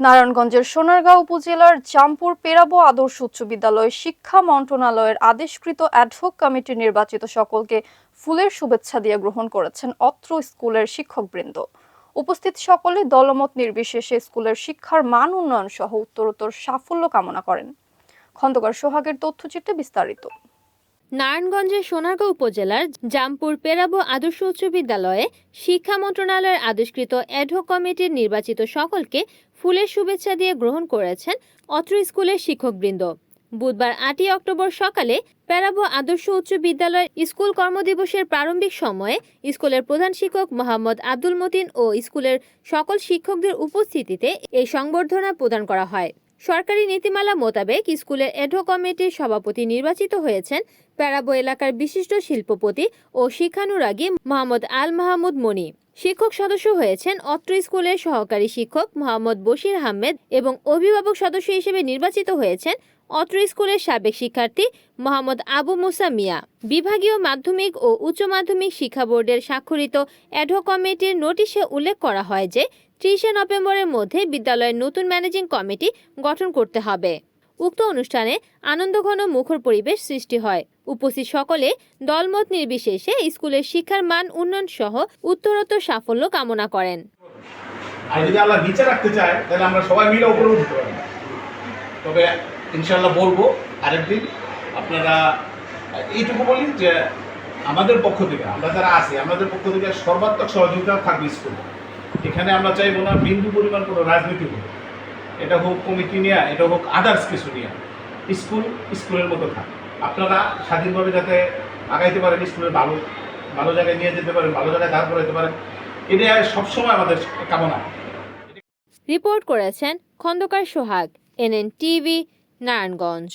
নারায়ণগঞ্জের সোনারগাঁও উপজেলার জামপুর পেরাবো আদর্শ উচ্চ বিদ্যালয় শিক্ষা মন্ত্রণালয়ের আদেশকৃত অ্যাডহক কমিটি নির্বাচিত সকলকে ফুলের শুভেচ্ছা দিয়ে গ্রহণ করেছেন অত্র স্কুলের শিক্ষকবৃন্দ। উপস্থিত সকলে দলমত নির্বিশেষে স্কুলের শিক্ষার মান উন্নয়ন সহ উত্তরোত্তর সাফল্য কামনা করেন। খন্দকার সোহাগের তথ্যচিত্রে বিস্তারিত। নারায়ণগঞ্জের সোনারগাঁও উপজেলার জামপুর পেরাবো আদর্শ উচ্চ বিদ্যালয়ে শিক্ষা মন্ত্রণালয়ের আদেশকৃত অ্যাডহক কমিটির নির্বাচিত সকলকে ফুলের শুভেচ্ছা দিয়ে গ্রহণ করেছেন অত্র স্কুলের শিক্ষকবৃন্দ। বুধবার আটই অক্টোবর সকালে পেরাবো আদর্শ উচ্চ বিদ্যালয়ের স্কুল কর্মদিবসের প্রারম্ভিক সময়ে স্কুলের প্রধান শিক্ষক মোহাম্মদ আব্দুল মতিন ও স্কুলের সকল শিক্ষকদের উপস্থিতিতে এই সংবর্ধনা প্রদান করা হয়। সরকারি নীতিমালা মোতাবেক স্কুলের এডো কমিটির সভাপতি নির্বাচিত হয়েছেন প্যারাবো এলাকার বিশিষ্ট শিল্পপতি ও শিক্ষানুরাগী মোহাম্মদ আল মাহমুদ মনি। শিক্ষক সদস্য হয়েছেন অত্র স্কুলের সহকারী শিক্ষক মোহাম্মদ বশির আহমেদ এবং অভিভাবক সদস্য হিসেবে নির্বাচিত হয়েছেন অত্র স্কুলের সাবেক শিক্ষার্থী মোহাম্মদ আবু মুসা মিয়া। বিভাগীয় মাধ্যমিক ও উচ্চ মাধ্যমিক শিক্ষা বোর্ডের স্বাক্ষরিত অ্যাডহক কমিটির নোটিশে উল্লেখ করা হয় যে ত্রিশে নভেম্বরের মধ্যে বিদ্যালয়ের নতুন ম্যানেজিং কমিটি গঠন করতে হবে। উক্ত অনুষ্ঠানে আনন্দঘন মুখর পরিবেশ সৃষ্টি হয়। উপস্থিত সকলে দলমত নির্বিশেষে স্কুলের শিক্ষার মান উন্নয়ন সহ উত্তরোত্তর সাফল্য কামনা করেন। যদি আল্লাহ নিচে রাখতে চায়, তাহলে আমরা সবাই মিলে উপরে উঠতে পারি তবে ইনশাল্লাহ বলব, আরেকদিন আপনারা এইটুকু বলি যে আমাদের পক্ষ থেকে, আমরা যারা আছি, আমাদের পক্ষ থেকে সর্বাত্মক সহযোগিতা থাকবে স্কুলে। এখানে আমরা চাইব না বিন্দু পরিমাণ কোনো রাজনীতি হোক। এটা হোক কমিটি নিয়ে, এটা হোক আদার্স কিছু নিয়ে। স্কুল, স্কুলের মতো থাক। আপনারা স্বাধীনভাবে যাতে আগাইতে পারেন, স্কুলের ভালো ভালো জায়গায় নিয়ে যেতে পারেন, ভালো জায়গায় দাঁড় করাইতে পারেন, এটা সবসময় আমাদের কামনা। রিপোর্ট করেছেন খন্দকার সোহাগ, এনএন টিভি, নারায়ণগঞ্জ।